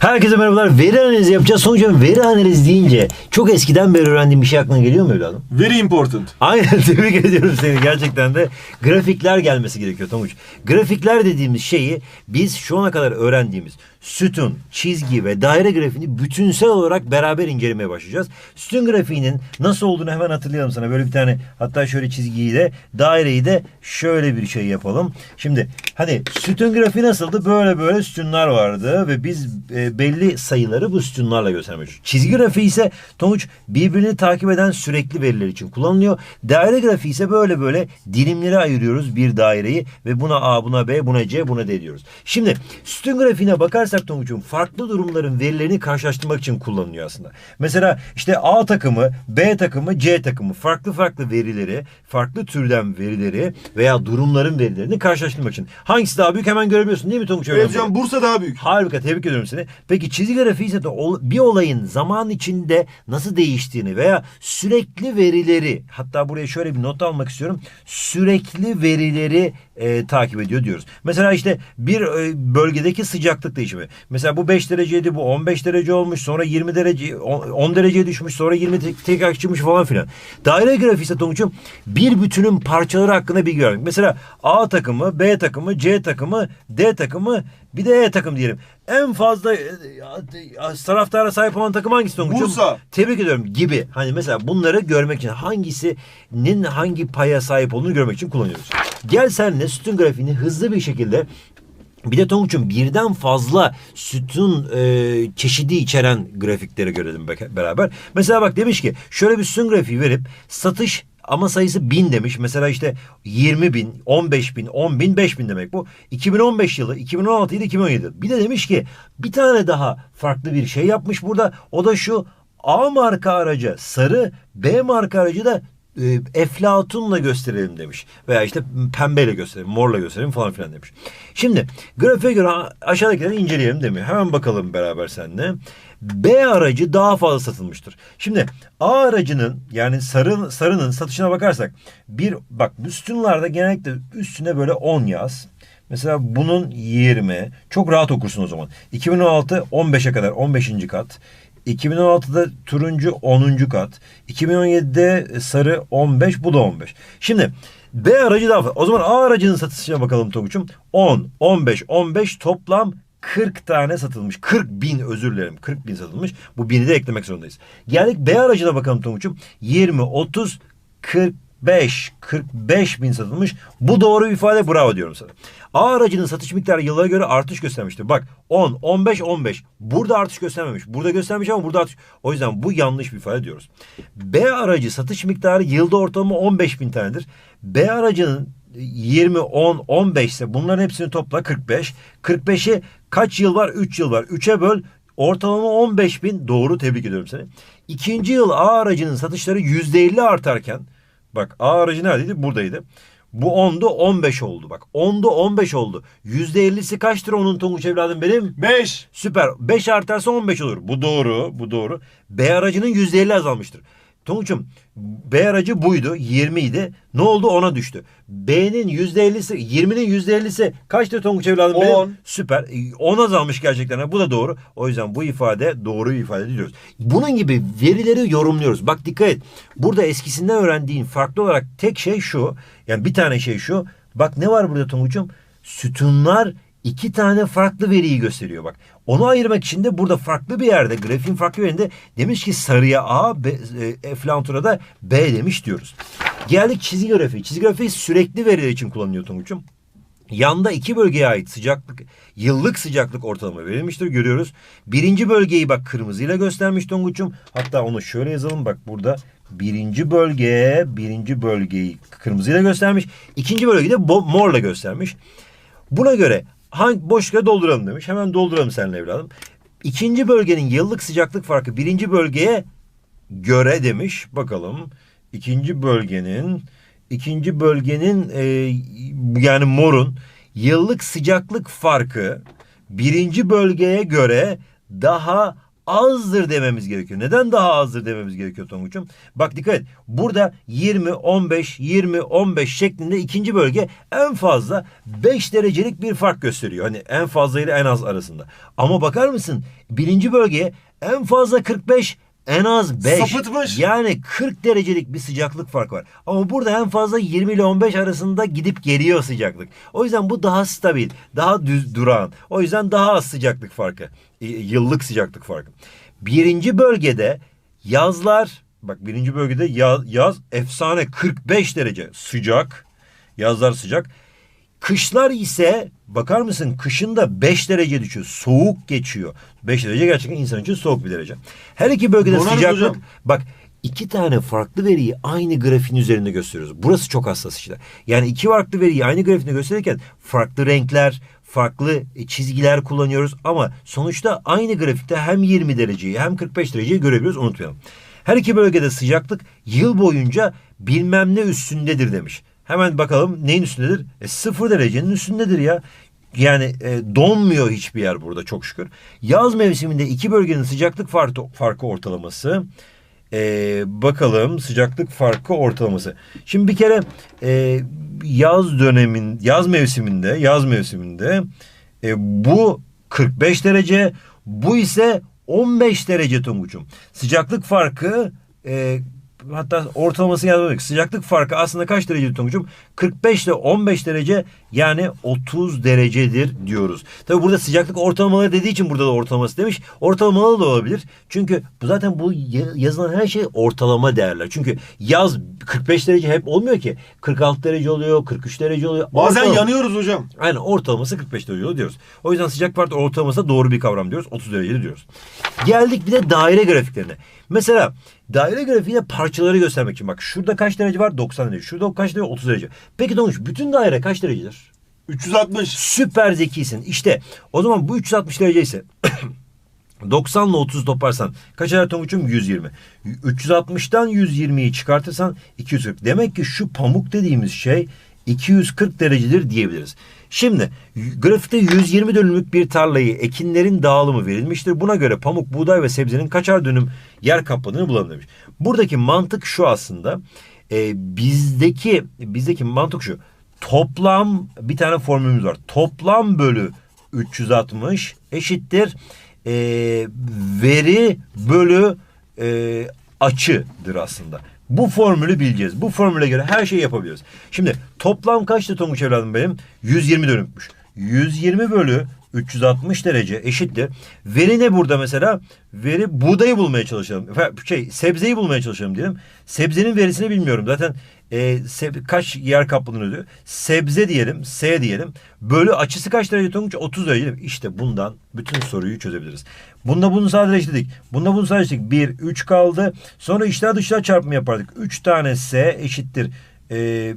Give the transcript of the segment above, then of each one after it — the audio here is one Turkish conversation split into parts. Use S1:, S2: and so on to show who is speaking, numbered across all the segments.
S1: Herkese merhabalar. Veri analizi yapacağız. Sonuçta veri analizi deyince çok eskiden beri öğrendiğim bir şey aklına geliyor mu evladım?
S2: Very important.
S1: Aynen tebrik ediyorum seni. Gerçekten de grafikler gelmesi gerekiyor Tonguç. Grafikler dediğimiz şeyi biz şu ana kadar öğrendiğimiz sütun, çizgi ve daire grafiğini bütünsel olarak beraber incelemeye başlayacağız. Sütun grafiğinin nasıl olduğunu hemen hatırlayalım sana. Böyle bir tane hatta şöyle çizgiyi de daireyi de şöyle bir şey yapalım. Şimdi hani sütun grafiği nasıldı? Böyle böyle sütunlar vardı ve biz e, belli sayıları bu sütunlarla göstermek Çizgi grafiği ise Tonguç birbirini takip eden sürekli veriler için kullanılıyor. Daire grafiği ise böyle böyle dilimlere ayırıyoruz bir daireyi ve buna A, buna B, buna C, buna D diyoruz. Şimdi sütun grafiğine bakarsak Tonguç'um farklı durumların verilerini karşılaştırmak için kullanılıyor aslında. Mesela işte A takımı, B takımı, C takımı farklı farklı verileri, farklı türden verileri veya durumların verilerini karşılaştırmak için. Hangisi daha büyük hemen görebiliyorsun değil mi Tonguç?
S2: Evet hocam Bursa daha büyük.
S1: Harika tebrik ediyorum seni. Peki çizgi grafiği ise de bir olayın zaman içinde nasıl değiştiğini veya sürekli verileri hatta buraya şöyle bir not almak istiyorum. Sürekli verileri e, takip ediyor diyoruz. Mesela işte bir e, bölgedeki sıcaklık değişimi. Mesela bu 5 dereceydi bu 15 derece olmuş sonra 20 derece 10 10 dereceye düşmüş sonra 20 te- tekrar çıkmış falan filan. Daire grafiği ise Tonguç'um bir bütünün parçaları hakkında bilgi vermek. Mesela A takımı, B takımı, C takımı, D takımı bir de E takım diyelim. En fazla e, e, taraftara sahip olan takım hangisi Tonguç'um?
S2: Bursa.
S1: Tebrik ediyorum gibi. Hani mesela bunları görmek için hangisinin hangi paya sahip olduğunu görmek için kullanıyoruz. Gel senle sütun grafiğini hızlı bir şekilde bir de Tonguç'um birden fazla sütun e, çeşidi içeren grafikleri görelim be- beraber. Mesela bak demiş ki şöyle bir sütun grafiği verip satış ama sayısı bin demiş. Mesela işte 20 bin, 15 bin, 10 bin, 5 bin demek bu. 2015 yılı, 2016 yılı, 2017 yılı. Bir de demiş ki bir tane daha farklı bir şey yapmış burada. O da şu A marka aracı sarı, B marka aracı da e, eflatunla gösterelim demiş. Veya işte pembeyle gösterelim, morla gösterelim falan filan demiş. Şimdi grafiğe göre aşağıdakileri inceleyelim demiyor. Hemen bakalım beraber seninle. B aracı daha fazla satılmıştır. Şimdi A aracının yani sarı, sarının satışına bakarsak bir bak sütunlarda genellikle üstüne böyle 10 yaz. Mesela bunun 20. Çok rahat okursun o zaman. 2016 15'e kadar 15. kat. 2016'da turuncu 10. kat. 2017'de sarı 15 bu da 15. Şimdi B aracı daha fazla. O zaman A aracının satışına bakalım Tonguç'um. 10, 15, 15 toplam 40 tane satılmış. 40 bin özür dilerim. 40 bin satılmış. Bu bini de eklemek zorundayız. Geldik B aracına bakalım Tonguç'um. 20, 30, 45, 45 bin satılmış. Bu doğru ifade bravo diyorum sana. A aracının satış miktarı yıllara göre artış göstermiştir. Bak 10, 15, 15. Burada artış göstermemiş. Burada göstermiş ama burada artış. O yüzden bu yanlış bir ifade diyoruz. B aracı satış miktarı yılda ortalama 15 bin tanedir. B aracının 20, 10, 15 ise bunların hepsini topla 45. 45'i kaç yıl var? 3 yıl var. 3'e böl ortalama 15 bin doğru tebrik ediyorum seni. İkinci yıl A aracının satışları %50 artarken bak A aracı neredeydi? Buradaydı. Bu 10'du 15 oldu bak. 10'du 15 oldu. %50'si kaçtır onun Tonguç evladım benim?
S2: 5.
S1: Süper. 5 artarsa 15 olur. Bu doğru. Bu doğru. B aracının %50 azalmıştır. Tonguç'um B aracı buydu. 20 idi. Ne oldu? 10'a düştü. B'nin %50'si 20'nin %50'si kaçtı Tonguç evladım? benim?
S2: 10.
S1: Süper. 10 azalmış gerçekten. Bu da doğru. O yüzden bu ifade doğru ifade diyoruz. Bunun gibi verileri yorumluyoruz. Bak dikkat et. Burada eskisinden öğrendiğin farklı olarak tek şey şu. Yani bir tane şey şu. Bak ne var burada Tonguç'um? Sütunlar iki tane farklı veriyi gösteriyor bak. Onu ayırmak için de burada farklı bir yerde grafiğin farklı yerinde demiş ki sarıya A, B, e, da B demiş diyoruz. Geldik çizgi grafiği. Çizgi grafiği sürekli veriler için kullanılıyor Tonguç'um. Yanda iki bölgeye ait sıcaklık, yıllık sıcaklık ortalama verilmiştir görüyoruz. Birinci bölgeyi bak kırmızıyla göstermiş Tonguç'um. Hatta onu şöyle yazalım bak burada birinci bölge, birinci bölgeyi kırmızıyla göstermiş. İkinci bölgeyi de morla göstermiş. Buna göre hangi boşluğa dolduralım demiş. Hemen dolduralım seninle evladım. İkinci bölgenin yıllık sıcaklık farkı birinci bölgeye göre demiş. Bakalım. İkinci bölgenin ikinci bölgenin e, yani morun yıllık sıcaklık farkı birinci bölgeye göre daha azdır dememiz gerekiyor. Neden daha azdır dememiz gerekiyor Tonguç'um? Bak dikkat et. Burada 20, 15, 20, 15 şeklinde ikinci bölge en fazla 5 derecelik bir fark gösteriyor. Hani en fazla ile en az arasında. Ama bakar mısın? Birinci bölgeye en fazla 45, en az 5.
S2: Sapıtmış.
S1: Yani 40 derecelik bir sıcaklık farkı var. Ama burada en fazla 20 ile 15 arasında gidip geliyor sıcaklık. O yüzden bu daha stabil, daha düz duran. O yüzden daha az sıcaklık farkı. y- Yıllık sıcaklık farkı. Birinci bölgede yazlar, bak birinci bölgede yaz, yaz efsane 45 derece sıcak. Yazlar sıcak. Kışlar ise bakar mısın kışın da 5 derece düşüyor. Soğuk geçiyor. 5 derece gerçekten insan için soğuk bir derece. Her iki bölgede
S2: Donarız
S1: sıcaklık
S2: hocam.
S1: bak iki tane farklı veriyi aynı grafiğin üzerinde gösteriyoruz. Burası çok hassas işte. Yani iki farklı veriyi aynı grafikte gösterirken farklı renkler, farklı e, çizgiler kullanıyoruz ama sonuçta aynı grafikte hem 20 dereceyi hem 45 dereceyi görebiliyoruz unutmayalım. Her iki bölgede sıcaklık yıl boyunca bilmem ne üstündedir demiş. Hemen bakalım neyin üstündedir? E, sıfır derecenin üstündedir ya. Yani e, donmuyor hiçbir yer burada çok şükür. Yaz mevsiminde iki bölgenin sıcaklık farkı, farkı ortalaması. E, bakalım sıcaklık farkı ortalaması. Şimdi bir kere e, yaz dönemin yaz mevsiminde yaz mevsiminde e, bu 45 derece bu ise 15 derece Tonguç'um. Sıcaklık farkı e, hatta ortalaması yazmadık. Sıcaklık farkı aslında kaç derece Tonguç'um? 45 ile 15 derece yani 30 derecedir diyoruz. Tabi burada sıcaklık ortalamaları dediği için burada da ortalaması demiş. Ortalamalı da olabilir. Çünkü bu zaten bu ya- yazılan her şey ortalama değerler. Çünkü yaz 45 derece hep olmuyor ki. 46 derece oluyor, 43 derece oluyor.
S2: Bazen
S1: Ortalama-
S2: yanıyoruz hocam.
S1: Aynen ortalaması 45 derece diyoruz. O yüzden sıcak farkı ortalaması doğru bir kavram diyoruz. 30 dereceli diyoruz. Geldik bir de daire grafiklerine. Mesela daire grafiğinde parçaları göstermek için bak şurada kaç derece var? 90 derece. Şurada kaç derece? 30 derece. Peki Tonguç bütün daire kaç derecedir?
S2: 360.
S1: Süper zekisin. İşte o zaman bu 360 derece ise 90 ile 30 toparsan kaç eder Tonguç'um? 120. 360'tan 120'yi çıkartırsan 240. Demek ki şu pamuk dediğimiz şey 240 derecedir diyebiliriz. Şimdi grafikte 120 dönümlük bir tarlayı ekinlerin dağılımı verilmiştir. Buna göre pamuk, buğday ve sebzenin kaçar dönüm yer kapladığını bulalım demiş. Buradaki mantık şu aslında. e, bizdeki bizdeki mantık şu. Toplam bir tane formülümüz var. Toplam bölü 360 eşittir e, veri bölü e, açıdır aslında. Bu formülü bileceğiz. Bu formüle göre her şeyi yapabiliriz. Şimdi toplam kaçtı Tonguç evladım benim? 120 dönümmüş. 120 bölü 360 derece eşittir. Veri ne burada mesela? Veri buğdayı bulmaya çalışalım. Efendim, Şey sebzeyi bulmaya çalışalım diyelim. Sebzenin verisini bilmiyorum. Zaten e, seb- kaç yer kapladığını diyor. Sebze diyelim, S diyelim. Bölü açısı kaç derece Tonguç? 30 derece mi? İşte bundan bütün soruyu çözebiliriz. Bunda bunu sadeleştirdik. Bunda bunu sadeleştirdik. 1, 3 kaldı. Sonra içler dışlar çarpımı yapardık. 3 tane S eşittir e,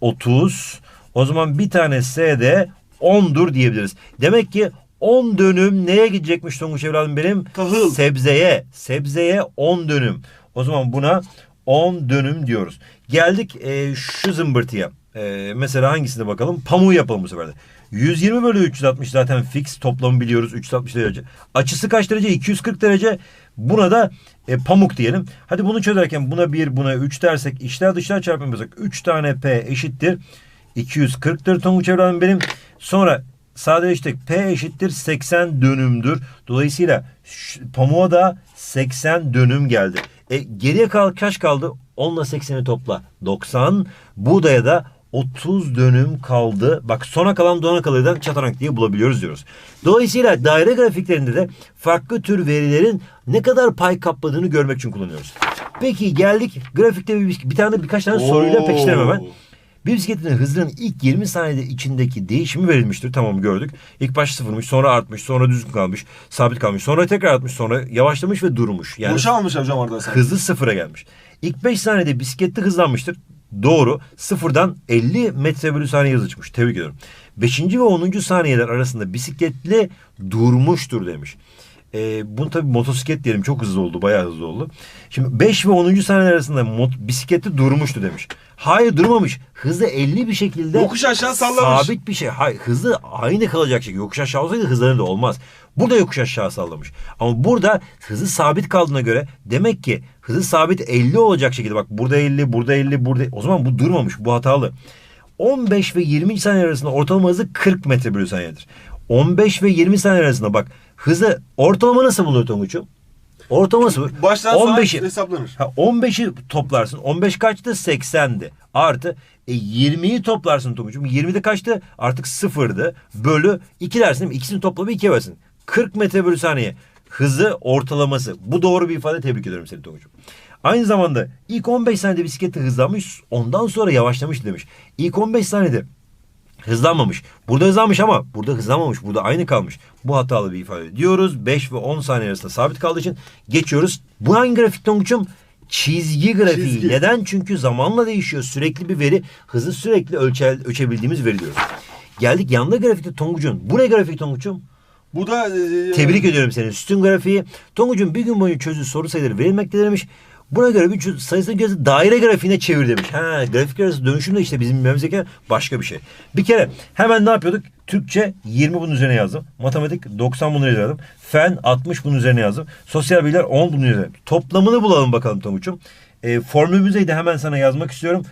S1: 30. O zaman bir tane S de 10'dur diyebiliriz. Demek ki 10 dönüm neye gidecekmiş Tonguç evladım benim?
S2: Tahıl.
S1: Sebzeye. Sebzeye 10 dönüm. O zaman buna 10 dönüm diyoruz. Geldik e, şu zımbırtıya. E, mesela hangisine bakalım? Pamuğu yapalım bu sefer de. 120 bölü 360 zaten fix toplamı biliyoruz 360 derece. Açısı kaç derece? 240 derece. Buna da e, pamuk diyelim. Hadi bunu çözerken buna 1 buna 3 dersek içler dışlar çarpımı yapacak. 3 tane P eşittir. 240'tır Tonguç evladım benim. Sonra sadeleştik. P eşittir 80 dönümdür. Dolayısıyla pamuğa da 80 dönüm geldi. E, geriye kal kaç kaldı? 10 ile 80'i topla. 90. Buğdaya da 30 dönüm kaldı. Bak sona kalan dona kalırdan çatanak diye bulabiliyoruz diyoruz. Dolayısıyla daire grafiklerinde de farklı tür verilerin ne kadar pay kapladığını görmek için kullanıyoruz. Peki geldik grafikte bir, bir tane birkaç tane soruyla
S2: Oo.
S1: pekiştirelim hemen. Bir bisikletin hızının ilk 20 saniyede içindeki değişimi verilmiştir. Tamam gördük. İlk baş sıfırmış, sonra artmış, sonra düzgün kalmış, sabit kalmış, sonra tekrar artmış, sonra yavaşlamış ve durmuş. Yani
S2: Boşa almış hocam orada sen.
S1: hızı sıfıra gelmiş. İlk 5 saniyede bisiklette hızlanmıştır. Doğru. Sıfırdan 50 metre bölü saniye hız çıkmış. Tebrik ediyorum. 5. ve 10. saniyeler arasında bisikletli durmuştur demiş. E, bunu tabii motosiklet diyelim çok hızlı oldu bayağı hızlı oldu. Şimdi 5 ve 10. saniye arasında mot- bisikleti durmuştu demiş. Hayır durmamış. Hızı 50 bir şekilde
S2: Yokuş aşağı sallamış.
S1: Sabit bir şey. Hayır hızı aynı kalacak şekilde. Yokuş aşağı olsaydı hızları da olmaz. Burada yokuş aşağı sallamış. Ama burada hızı sabit kaldığına göre demek ki hızı sabit 50 olacak şekilde. Bak burada 50, burada 50, burada. O zaman bu durmamış. Bu hatalı. 15 ve 20 saniye arasında ortalama hızı 40 metre bölü saniyedir. 15 ve 20 saniye arasında bak hızı ortalama nasıl buluyor Tonguç'um? Ortalaması bu.
S2: Baştan sona
S1: 15'i
S2: hesaplanır.
S1: Ha 15'i toplarsın. 15 kaçtı? 80'di. Artı e, 20'yi toplarsın Tonguç'um. 20'de kaçtı? Artık sıfırdı. Bölü 2 dersin değil mi? İkisini toplamı 2'ye versin. 40 metre bölü saniye. Hızı ortalaması. Bu doğru bir ifade. Tebrik ediyorum seni Tonguç'um. Aynı zamanda ilk 15 saniyede bisiklette hızlanmış. Ondan sonra yavaşlamış demiş. İlk 15 saniyede hızlanmamış. Burada hızlanmış ama burada hızlanmamış. Burada aynı kalmış. Bu hatalı bir ifade diyoruz. 5 ve 10 saniye arasında sabit kaldığı için geçiyoruz. Bu hangi grafik Tonguç'um? Çizgi grafiği.
S2: Çizgi.
S1: Neden? Çünkü zamanla değişiyor. Sürekli bir veri. Hızı sürekli ölçe, ölçebildiğimiz veri diyoruz. Geldik yanında grafikte Tonguç'un. Bu ne grafik Tonguç'um?
S2: Bu da e,
S1: Tebrik ediyorum seni. Sütun grafiği. Tonguç'un bir gün boyunca çözdüğü soru sayıları verilmektedirmiş. Buna göre bir sayısını gözü daire grafiğine çevir demiş. Ha, grafik arası dönüşüm de işte bizim bilmemiz gereken başka bir şey. Bir kere hemen ne yapıyorduk? Türkçe 20 bunun üzerine yazdım. Matematik 90 bunun üzerine yazdım. Fen 60 bunun üzerine yazdım. Sosyal bilgiler 10 bunun üzerine. Toplamını bulalım bakalım Tonguç'um. E, formülümüzü de hemen sana yazmak istiyorum.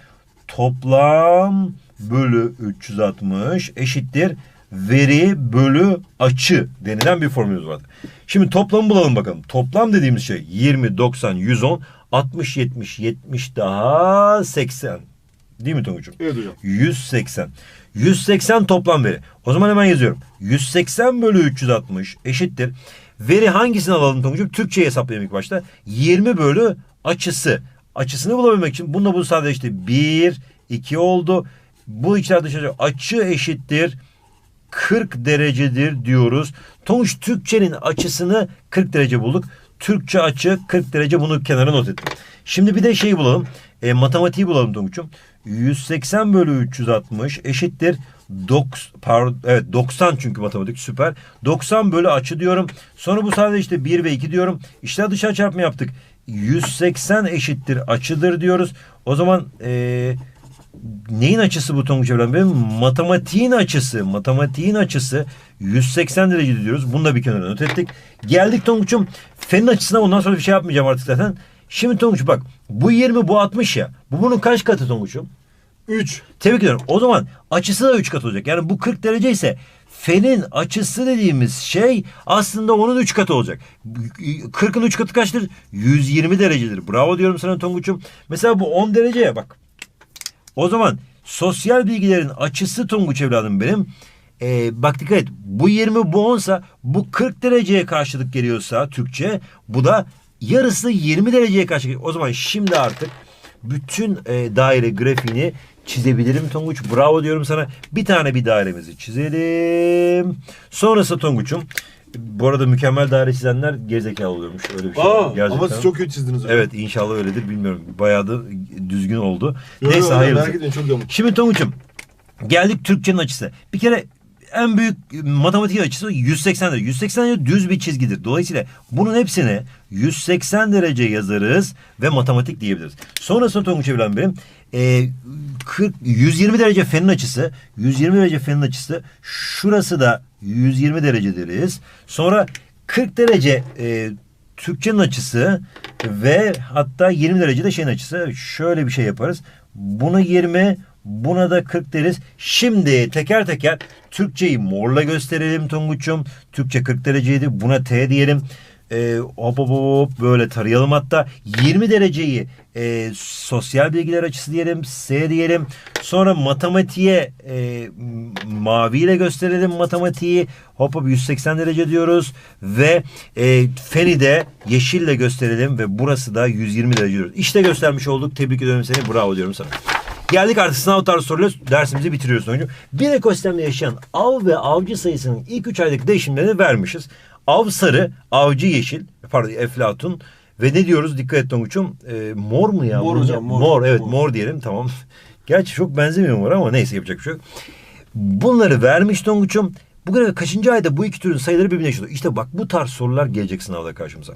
S1: Toplam bölü 360 eşittir veri bölü açı denilen bir formülümüz vardır. Şimdi toplamı bulalım bakalım. Toplam dediğimiz şey 20, 90, 110, 60, 70, 70 daha 80. Değil mi Tonguç'um?
S2: Evet hocam.
S1: 180. 180 toplam veri. O zaman hemen yazıyorum. 180 bölü 360 eşittir. Veri hangisini alalım Tonguç'um? Türkçe'ye hesaplayalım ilk başta. 20 bölü açısı. Açısını bulabilmek için bununla bu sadece işte 1, 2 oldu. Bu içler dışarı açı eşittir. 40 derecedir diyoruz. Tonguç Türkçenin açısını 40 derece bulduk. Türkçe açı 40 derece bunu kenara not ettim. Şimdi bir de şeyi bulalım. E, matematiği bulalım Tonguç'um. 180 bölü 360 eşittir. 90, pardon, evet 90 çünkü matematik süper. 90 bölü açı diyorum. Sonra bu sadece işte 1 ve 2 diyorum. İşte dışarı çarpma yaptık. 180 eşittir açıdır diyoruz. O zaman eee neyin açısı bu Tonguç Evren Bey? Matematiğin açısı. Matematiğin açısı 180 derece diyoruz. Bunu da bir kenara not ettik. Geldik Tonguç'um. Fenin açısına ondan sonra bir şey yapmayacağım artık zaten. Şimdi Tonguç bak bu 20 bu 60 ya. Bu bunun kaç katı Tonguç'um?
S2: 3.
S1: Tebrik ediyorum. O zaman açısı da 3 kat olacak. Yani bu 40 derece ise fenin açısı dediğimiz şey aslında onun 3 katı olacak. 40'ın 3 katı kaçtır? 120 derecedir. Bravo diyorum sana Tonguç'um. Mesela bu 10 dereceye bak. O zaman sosyal bilgilerin açısı Tonguç evladım benim. Ee, bak dikkat et. Bu 20 bu 10 sa bu 40 dereceye karşılık geliyorsa Türkçe bu da yarısı 20 dereceye karşılık. O zaman şimdi artık bütün e, daire grafiğini çizebilirim Tonguç. Bravo diyorum sana. Bir tane bir dairemizi çizelim. Sonrası Tonguç'um. Bu arada mükemmel daire çizenler gerizekalı oluyormuş. Öyle bir şey.
S2: Aa, ama
S1: Gerçekten.
S2: siz çok kötü çizdiniz.
S1: Evet inşallah öyledir bilmiyorum. Bayağı da düzgün oldu.
S2: Yo, yo,
S1: Neyse hayırlısı.
S2: Merak etmeyin çok yamuk.
S1: Şimdi Tonguç'um geldik Türkçenin açısı. Bir kere en büyük matematik açısı 180 derece. 180 derece düz bir çizgidir. Dolayısıyla bunun hepsini 180 derece yazarız ve matematik diyebiliriz. Sonrasında Tonguç Evlen benim e, 40, 120 derece fenin açısı 120 derece fenin açısı şurası da 120 derece deriz. Sonra 40 derece e, Türkçenin açısı ve hatta 20 derece de şeyin açısı. Şöyle bir şey yaparız. Bunu 20, buna da 40 deriz. Şimdi teker teker Türkçeyi morla gösterelim Tonguç'um. Türkçe 40 dereceydi. Buna T diyelim. Ee, hop hop hop böyle tarayalım hatta 20 dereceyi e, sosyal bilgiler açısı diyelim S diyelim sonra matematiğe e, maviyle gösterelim matematiği hop hop 180 derece diyoruz ve e, feni de yeşille gösterelim ve burası da 120 derece diyoruz. İşte göstermiş olduk tebrik ediyorum seni bravo diyorum sana. Geldik artık sınav tarzı soruyla dersimizi bitiriyoruz oyuncu. Bir ekosistemde yaşayan av ve avcı sayısının ilk 3 aydaki değişimlerini vermişiz. Av sarı, avcı yeşil, pardon eflatun ve ne diyoruz dikkat et Tonguç'um. Ee, mor mu ya?
S2: Mor hocam,
S1: ne?
S2: mor.
S1: evet
S2: Mor.
S1: mor diyelim tamam. Gerçi çok benzemiyor mor ama neyse yapacak bir şey yok. Bunları vermiş Tonguç'um. Bu grafik kaçıncı ayda bu iki türün sayıları birbirine eşit oluyor? İşte bak bu tarz sorular gelecek sınavda karşımıza.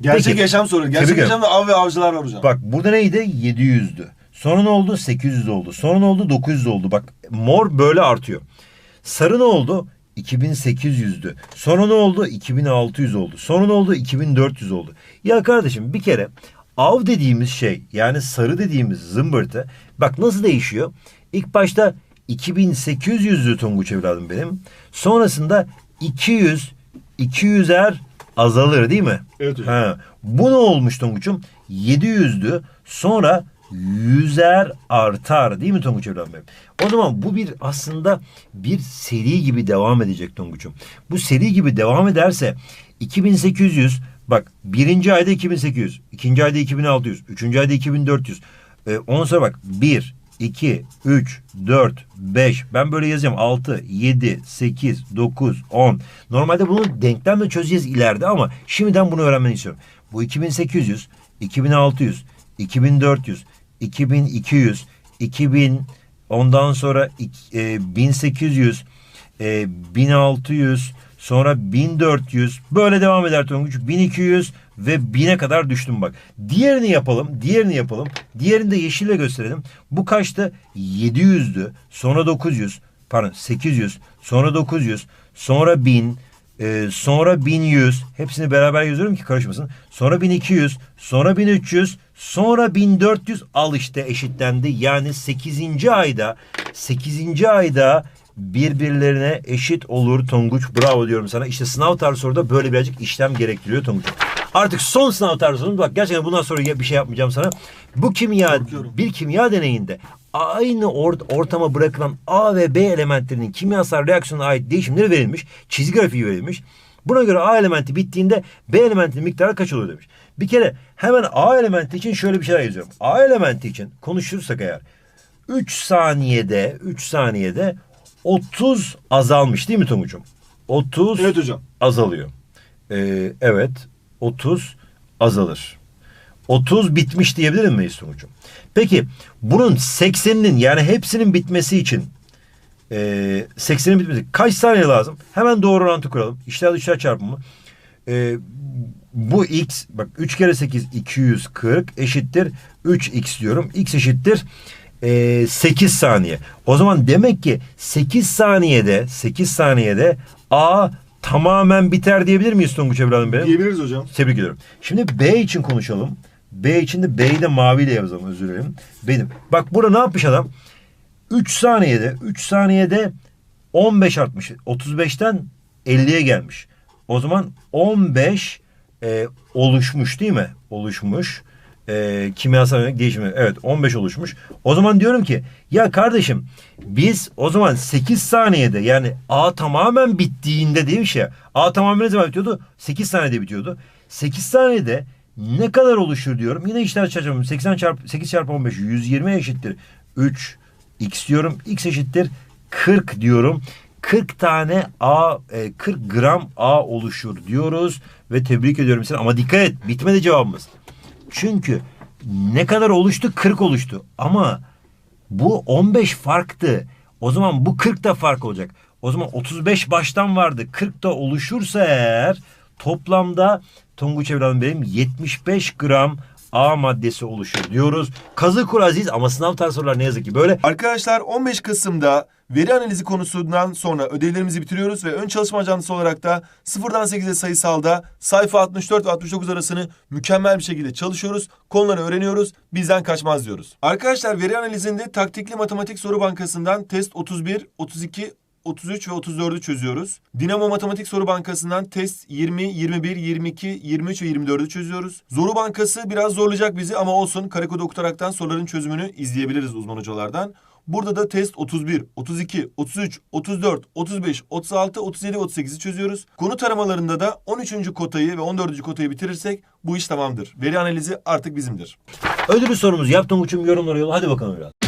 S2: Gerçek
S1: Peki.
S2: yaşam soruları. Gerçek yaşamda av ve avcılar var hocam.
S1: Bak burada neydi? 700'dü. Sonra ne oldu? 800 oldu. Sonra ne oldu? 900 oldu. Bak mor böyle artıyor. Sarı ne oldu? 2800'dü. Sonra ne oldu? 2600 oldu. Sonra ne oldu? 2400 oldu. Ya kardeşim bir kere av dediğimiz şey yani sarı dediğimiz zımbırtı bak nasıl değişiyor? İlk başta 2800'lü Tonguç evladım benim. Sonrasında 200 200'er azalır değil mi?
S2: Evet hocam.
S1: Ha, bu ne olmuş Tonguç'um? 700'dü. Sonra yüzer artar değil mi Tonguç evladım benim? O zaman bu bir aslında bir seri gibi devam edecek Tonguç'um. Bu seri gibi devam ederse 2800 bak birinci ayda 2800, ikinci ayda 2600, üçüncü ayda 2400. Ee, ondan sonra bak 1, 2, 3, 4, 5. Ben böyle yazacağım. 6, 7, 8, 9, 10. Normalde bunu denklemle çözeceğiz ileride ama şimdiden bunu öğrenmeni istiyorum. Bu 2800, 2600, 2400, 2200, 2000, ondan sonra ik- e, 1800, e, 1600, sonra 1400 böyle devam eder Tonguç. 1200 ve 1000'e kadar düştüm bak. Diğerini yapalım, diğerini yapalım. Diğerini de yeşille gösterelim. Bu kaçtı? 700'dü. Sonra 900, pardon 800, sonra 900, sonra 1000, e, sonra 1100. Hepsini beraber yazıyorum ki karışmasın. Sonra 1200, sonra 1300, sonra 1400 al işte eşitlendi. Yani 8. ayda 8. ayda birbirlerine eşit olur Tonguç. Bravo diyorum sana. İşte sınav tarzı soruda böyle birazcık işlem gerektiriyor Tonguç. Artık son sınav tarzı sorumuz. Bak gerçekten bundan sonra bir şey yapmayacağım sana. Bu kimya bir kimya deneyinde aynı or- ortama bırakılan A ve B elementlerinin kimyasal reaksiyona ait değişimleri verilmiş. Çizgi grafiği verilmiş. Buna göre A elementi bittiğinde B elementinin miktarı kaç olur demiş. Bir kere hemen A elementi için şöyle bir şeyler yazıyorum. A elementi için konuşursak eğer 3 saniyede 3 saniyede 30 azalmış değil mi Tonguç'um? 30
S2: Evet hocam.
S1: azalıyor. Ee, evet 30 azalır. 30 bitmiş diyebilir miyiz Tonguç'um? Peki bunun 80'inin yani hepsinin bitmesi için e, 80'in bitmesi kaç saniye lazım? Hemen doğru orantı kuralım. İşler dışlar çarpımı. E, bu x bak 3 kere 8 240 eşittir 3x diyorum. x eşittir e, 8 saniye. O zaman demek ki 8 saniyede 8 saniyede A tamamen biter diyebilir miyiz Tonguç evladım benim?
S2: Diyebiliriz hocam.
S1: Tebrik ediyorum. Şimdi B için konuşalım. B için de B'yi de maviyle yazalım özür dilerim. Benim. Bak burada ne yapmış adam? 3 saniyede 3 saniyede 15 artmış. 35'ten 50'ye gelmiş. O zaman 15 e, oluşmuş değil mi? Oluşmuş. E, kimyasal değişimi. Evet 15 oluşmuş. O zaman diyorum ki ya kardeşim biz o zaman 8 saniyede yani A tamamen bittiğinde değil mi şey? A tamamen ne zaman bitiyordu? 8 saniyede bitiyordu. 8 saniyede ne kadar oluşur diyorum. Yine işler çarpımı 80 çarpı 8 çarpı 15 120 eşittir. 3 x diyorum. x eşittir 40 diyorum. 40 tane A, e, 40 gram A oluşur diyoruz ve tebrik ediyorum seni. Ama dikkat et bitmedi cevabımız. Çünkü ne kadar oluştu? 40 oluştu. Ama bu 15 farktı. O zaman bu 40 da fark olacak. O zaman 35 baştan vardı. 40 da oluşursa eğer toplamda Tonguç evladım benim 75 gram A maddesi oluşur diyoruz. Kazı kur aziz ama sınav tarzı sorular ne yazık ki böyle.
S2: Arkadaşlar 15 Kasım'da veri analizi konusundan sonra ödevlerimizi bitiriyoruz ve ön çalışma ajansı olarak da 0'dan 8'e sayısalda sayfa 64 ve 69 arasını mükemmel bir şekilde çalışıyoruz. Konuları öğreniyoruz. Bizden kaçmaz diyoruz. Arkadaşlar veri analizinde taktikli matematik soru bankasından test 31, 32, 33 ve 34'ü çözüyoruz. Dinamo Matematik Soru Bankası'ndan test 20, 21, 22, 23 ve 24'ü çözüyoruz. Zoru Bankası biraz zorlayacak bizi ama olsun. Karekod okutaraktan soruların çözümünü izleyebiliriz uzman hocalardan. Burada da test 31, 32, 33, 34, 35, 36, 37 ve 38'i çözüyoruz. Konu taramalarında da 13. kotayı ve 14. kotayı bitirirsek bu iş tamamdır. Veri analizi artık bizimdir.
S1: Ödülü sorumuzu yaptım uçum yorumlara yolla. Hadi bakalım biraz.